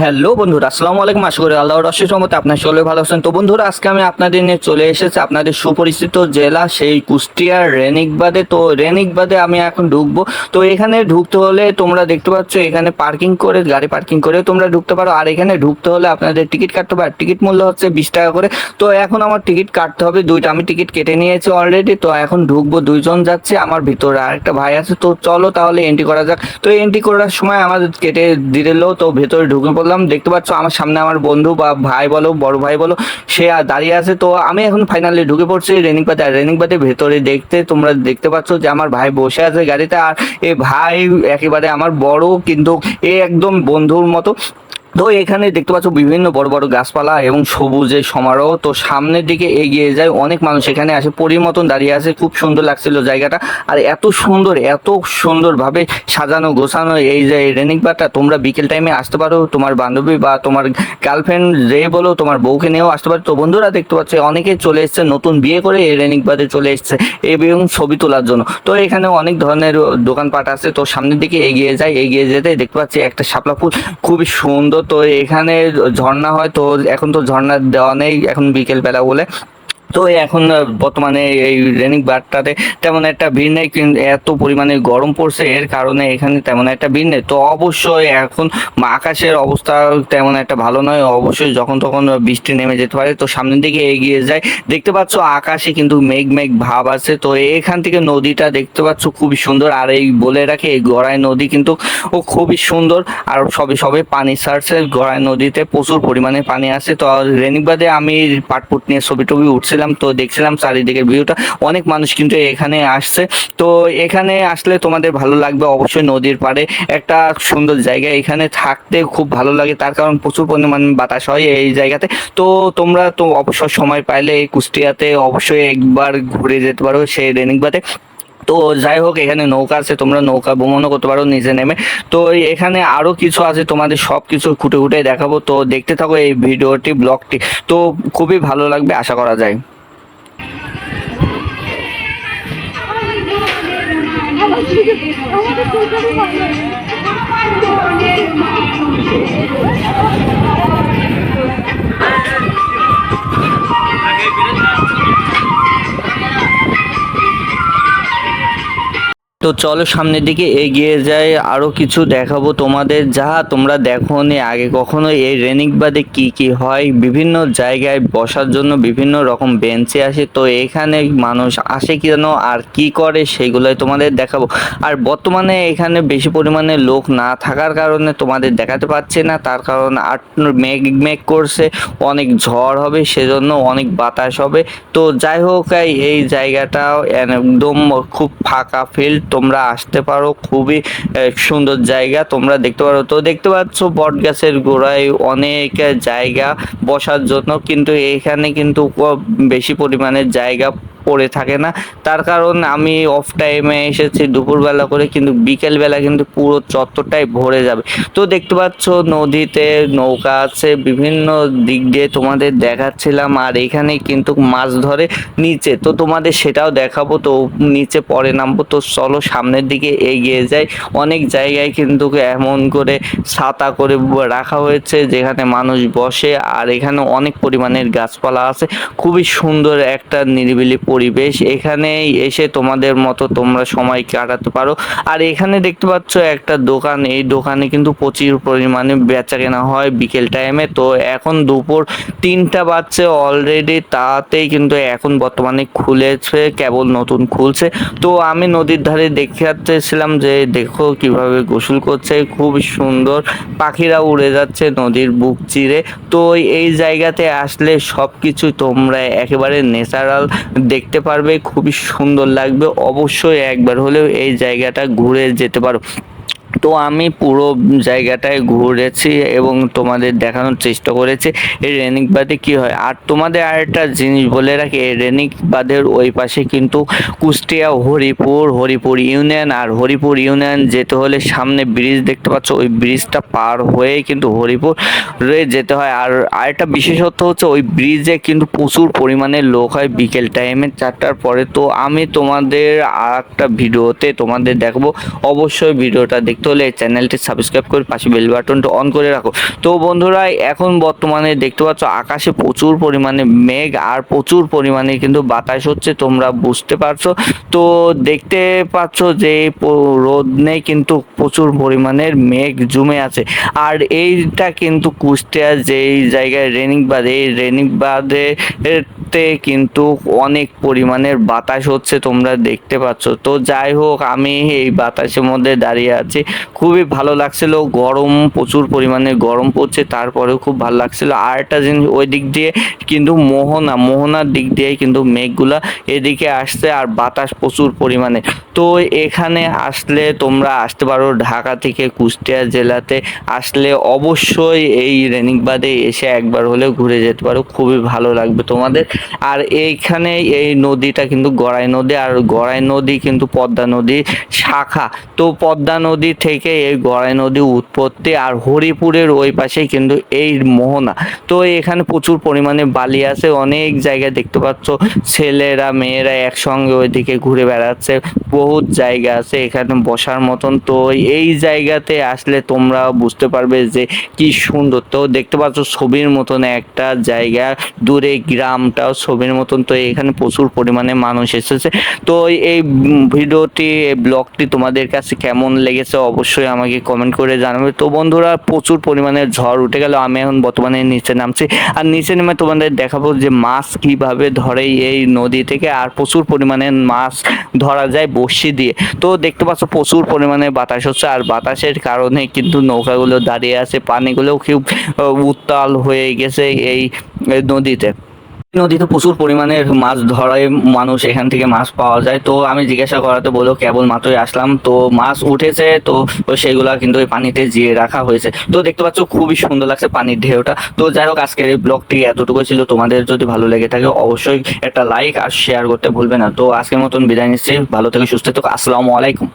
Hello বন্ধুরা, আসসালামু আলাইকুম। আশা করি আল্লাহর রশেষ রহমতে আপনার সকলে ভালো আছেন। তো বন্ধুরা, আজকে আমি আপনাদের নিয়ে চলে এসেছি আপনাদের সুপরিচিত জেলা, সেই কুষ্টিয়ার রেনিকবাদে তো রেনিকবাদে আমি এখন ঢুকবো। তো এখানে ঢুকতে হলে তোমরা দেখতে পাচ্ছ, এখানে পার্কিং করে, গাড়ি পার্কিং করে তোমরা ঢুকতে পারো। আর এখানে ঢুকতে হলে আপনাদের টিকিট কাটতে পারো টিকিট মূল্য হচ্ছে বিশ টাকা করে। তো এখন আমার টিকিট কাটতে হবে। দুইটা আমি টিকিট কেটে নিয়েছি অলরেডি তো এখন ঢুকবো, দুইজন যাচ্ছে। আমার ভিতরে আরেকটা ভাই আছে। তো চলো তাহলে এন্ট্রি করা যাক। তো এন্ট্রি করার সময় আমাদের কেটে দিল। তো ভেতরে ঢুকে পড়লাম দেখতে পাচ্ছ আমার সামনে আমার বন্ধু বা ভাই বলো, বড় ভাই বলো, সে দাঁড়িয়ে আছে। তো আমি এখন ফাইনালি ঢুকে পড়ছি রেনিং পাতে আর রেনিং পাতে ভেতরে দেখতে তোমরা দেখতে পাচ্ছ যে আমার ভাই বসে আছে গাড়িতে, আর এ ভাই একেবারে আমার বড়, কিন্তু এ একদম বন্ধুর মতো। তো এখানে দেখতে পাচ্ছ বিভিন্ন বড় বড় গাছপালা এবং সবুজের সমারোহ। তো সামনের দিকে এগিয়ে যায় অনেক মানুষ এখানে আসে। পরির মতন দাঁড়িয়ে আছে, খুব সুন্দর লাগছিল জায়গাটা। আর এত সুন্দর, এত সুন্দরভাবে সাজানো, গোছানো এই যে রেনিং পার্কটা তোমরা বিকেল টাইমে আসতে পারো। তোমার বান্ধবী বা তোমার গার্লফ্রেন্ড যে বলো, তোমার বউকে নিয়েও আসতে পারো। তো বন্ধুরা দেখতে পাচ্ছ, অনেকে চলে এসছে, নতুন বিয়ে করে এই রেনিং পার্কে চলে এসছে এবং ছবি তোলার জন্য। তো এখানে অনেক ধরনের দোকানপাট আছে। তো সামনের দিকে এগিয়ে যায়, এগিয়ে যেতে দেখতে পাচ্ছি একটা শাপলা ফুল। খুবই সুন্দর তো এখানে ঝর্ণা হয় তো এখন তো ঝর্ণা দেওয়া নেই এখন বিকেল বেলা বলে। তো এখন বর্তমানে এই রেনিং বারটাতে তেমন একটা ভিড় নেই, কিন্তু এত পরিমাণে গরম পড়ছে, এর কারণে এখানে তেমন একটা ভিড় নেই। তো অবশ্যই এখন আকাশের অবস্থা তেমন একটা ভালো নয়, অবশ্যই যখন তখন বৃষ্টি নেমে যেতে পারে। তো সামনের দিকে এগিয়ে যায় দেখতে পাচ্ছ আকাশে কিন্তু মেঘ মেঘ ভাব আছে। তো এখান থেকে নদীটা দেখতে পাচ্ছ খুবই সুন্দর, আর এই বলে রাখে, এই গড়াই নদী কিন্তু ও খুবই সুন্দর, আর সবে সবে পানি ছাড়ছে। গড়াই নদীতে প্রচুর পরিমাণে পানি আছে। তো রেনিবাদে আমি পাটপুট নিয়ে ছবি টবি উঠছিলাম। তো দেখছিলাম চারিদিকের ভিউটা। অনেক মানুষ কিন্তু এখানে আসছে। তো এখানে আসলে তোমাদের ভালো লাগবে অবশ্যই নদীর পাড়ে। একটা সুন্দর জায়গা। এখানে থাকতে খুব ভালো লাগে। তার কারণ প্রচুর পরিমাণ বাতাস হয় এই জায়গাতে। তো তোমরা তো অবসর সময় পাইলে এই কুষ্টিয়াতে অবশ্যই একবার ঘুরে যেতে পারো সেই রেনিংবাদে তো যাই হোক, এখানে নৌকা আছে, তোমরা নৌকা ভ্রমণও করতে পারো নিজে নেমে। তো এখানে আরও কিছু আছে, তোমাদের সব কিছু খুঁটে খুঁটে দেখাবো। তো দেখতে থাকো এই ভিডিওটি, ব্লগটি। তো খুবই ভালো লাগবে, আশা করা যায়। তো চলো সামনের দিকে এগিয়ে যাই, আরও কিছু দেখাবো তোমাদের। যা তোমরা দেখো আগে কখনো, এই রেনিক বাদে কি কি হয়? বিভিন্ন জায়গায় বসার জন্য বিভিন্ন রকম বেঞ্চে আসে। তো এখানে মানুষ আসে কেন আর কি করে সেগুলোই তোমাদের দেখাবো। আর বর্তমানে এখানে বেশি পরিমাণে লোক না থাকার কারণে তোমাদের দেখাতে পাচ্ছি না। তার কারণ আট মেঘ মেঘ করছে, অনেক ঝড় হবে, সেজন্য অনেক বাতাস হবে। তো যাই হোক, এই- এই জায়গাটা একদম খুব ফাঁকা ফিল্ড। তোমরা আসতে পারো, খুবই সুন্দর জায়গা তোমরা দেখতে পারো। তো দেখতে পাচ্ছ বট গাছের গোড়ায় অনেক জায়গা বসার জন্য, কিন্তু এখানে কিন্তু বেশি পরিমাণে জায়গা পড়ে থাকে না। তার কারণ আমি অফ টাইমে এসেছি দুপুরবেলা করে, কিন্তু বিকেলবেলা কিন্তু পুরো চত্বরটাই ভরে যাবে। তো দেখতে পাচ্ছ নদীতে নৌকা আছে, বিভিন্ন দিক দিয়ে তোমাদের দেখাচ্ছিলাম, আর এখানে কিন্তু মাছ ধরে নিচে। তো তোমাদের সেটাও দেখাবো, তো নিচে পরে নামবো। তো চলো সামনের দিকে এগিয়ে যাই। অনেক জায়গায় কিন্তু এমন করে ছাতা করে রাখা হয়েছে, যেখানে মানুষ বসে, আর এখানে অনেক পরিমাণের গাছপালা আছে। খুবই সুন্দর একটা নিরিবিলি পরিবেশ এখানে এসে তোমাদের মতো তোমরা সময় কাটাতে পারো। আর এখানে দেখতে পাচ্ছ একটা দোকান, এই দোকানে কিন্তু প্রচুর পরিমাণে বেচা কেনা হয় বিকেল টাইমে তো এখন দুপুর তিনটা বাজছে অলরেডি তাতেই কিন্তু এখন বর্তমানে খুলেছে, কেবল নতুন খুলছে। তো আমি নদীর ধারে দেখে দেখাতেছিলাম যে দেখো কীভাবে গোসল করছে, খুব সুন্দর। পাখিরা উড়ে যাচ্ছে নদীর বুক চিরে। তো এই জায়গাতে আসলে সব কিছু তোমরা একেবারে ন্যাচারাল দেখতে পারবে খুবই সুন্দর লাগবে। অবশ্যই একবার হলেও এই জায়গাটা ঘুরে যেতে পারো। তো আমি পুরো জায়গাটায় ঘুরেছি এবং তোমাদের দেখানোর চেষ্টা করেছি। এই রেনিক বাঁধে কী হয়? আর তোমাদের আরেকটা জিনিস বলে রাখি, এই রেনিক বাঁধের ওই পাশে কিন্তু কুষ্টিয়া, হরিপুর হরিপুর ইউনিয়ন আর হরিপুর ইউনিয়ন যেতে হলে সামনে ব্রিজ দেখতে পাচ্ছ। ওই ব্রিজটা পার হয়ে কিন্তু হরিপুর যেতে হয়। আর আরেকটা বিশেষত্ব হচ্ছে, ওই ব্রিজে কিন্তু প্রচুর পরিমাণে লোক হয় বিকেল টাইমে চারটার পরে। তো আমি তোমাদের আর একটা ভিডিওতে তোমাদের দেখব। অবশ্যই ভিডিওটা দেখতে দেখতে হলে চ্যানেলটি সাবস্ক্রাইব করে পাশে বেল বাটনটা অন করে রাখো। তো বন্ধুরা, এখন বর্তমানে দেখতে পাচ্ছ আকাশে প্রচুর পরিমাণে মেঘ আর প্রচুর পরিমাণে কিন্তু বাতাস হচ্ছে, তোমরা বুঝতে পারছ। তো দেখতে পাচ্ছ যে রোদ নেই কিন্তু প্রচুর পরিমাণের মেঘ জমে আছে। আর এইটা কিন্তু কুষ্টিয়ার যেই জায়গায় রেনিং বাঁধ এই রেনিং বাঁধে তে কিন্তু অনেক পরিমাণের বাতাস হচ্ছে তোমরা দেখতে পাচ্ছ। তো যাই হোক, আমি এই বাতাসের মধ্যে দাঁড়িয়ে আছি। খুবই ভালো লাগছিল, গরম, প্রচুর পরিমাণে গরম পড়ছে, তারপরেও খুব ভালো লাগছিল। আর একটা জিনিস ওই দিক দিয়ে কিন্তু মোহনা, মোহনার দিক দিয়ে কিন্তু মেঘগুলা এদিকে আসছে আর বাতাস প্রচুর পরিমাণে। তো এখানে আসলে তোমরা আসতে পারো ঢাকা থেকে কুষ্টিয়া জেলাতে। আসলে অবশ্যই এই রেনিকবাদে এসে একবার হলেও ঘুরে যেতে পারো, খুবই ভালো লাগবে তোমাদের। আর এইখানে এই নদীটা কিন্তু গড়াই নদী, আর গড়াই নদী কিন্তু পদ্মা নদী শাখা। তো পদ্মা নদী থেকে এই গড়াই নদী উৎপত্তি আর হরিপুরের ওই পাশে কিন্তু এই মোহনা। তো এখানে প্রচুর পরিমাণে বালি আছে, অনেক জায়গায় দেখতে পাচ্ছ ছেলেরা, মেয়েরা একসঙ্গে ওইদিকে ঘুরে বেড়াচ্ছে, বহুত জায়গা আছে এখানে বসার মতন। তো এই জায়গাতে আসলে তোমরা বুঝতে পারবে যে কি সুন্দর। তো দেখতে পাচ্ছ ছবির মতন একটা জায়গা, দূরে গ্রামটাও ছবির মতন তো এখানে প্রচুর পরিমাণে মানুষ এসেছে। তো এই ভিডিওটি, এই ব্লগটি তোমাদের কাছে কেমন লেগেছে অবশ্যই আমাকে কমেন্ট করে জানাবে। তো বন্ধুরা, প্রচুর পরিমাণে ঝড় উঠে গেল, আমি এখন বর্তমানে নিচে নামছি। আর নিচে নেমে তোমাদের দেখাবো যে মাছ কীভাবে ধরে এই নদী থেকে, আর প্রচুর পরিমাণে মাছ ধরা যায় বড়শি দিয়ে। তো দেখতে পাচ্ছ, প্রচুর পরিমাণে বাতাস হচ্ছে, আর বাতাসের কারণে কিন্তু নৌকাগুলো দাঁড়িয়ে আছে, পানিগুলোও খুব উত্তাল হয়ে গেছে এই নদীতে। নদীতে প্রচুর পরিমাণে মাছ ধরায়, মানুষ এখান থেকে মাছ পাওয়া যায়। তো আমি জিজ্ঞাসা করাতে বলো কেবল মাত্রই আসলাম। তো মাছ উঠেছে, তো সেগুলা কিন্তু ওই পানিতে জিয়ে রাখা হয়েছে। তো দেখতে পাচ্ছ, খুবই সুন্দর লাগছে পানির ঢেউটা। তো যাই হোক, আজকের এই ব্লগটি এতটুকু ছিল। তোমাদের যদি ভালো লেগে থাকে, অবশ্যই একটা লাইক আর শেয়ার করতে ভুলবে না। তো আজকের মতন বিদায় নিচ্ছি। ভালো থেকে, সুস্থ থেকো। আসসালামু আলাইকুম।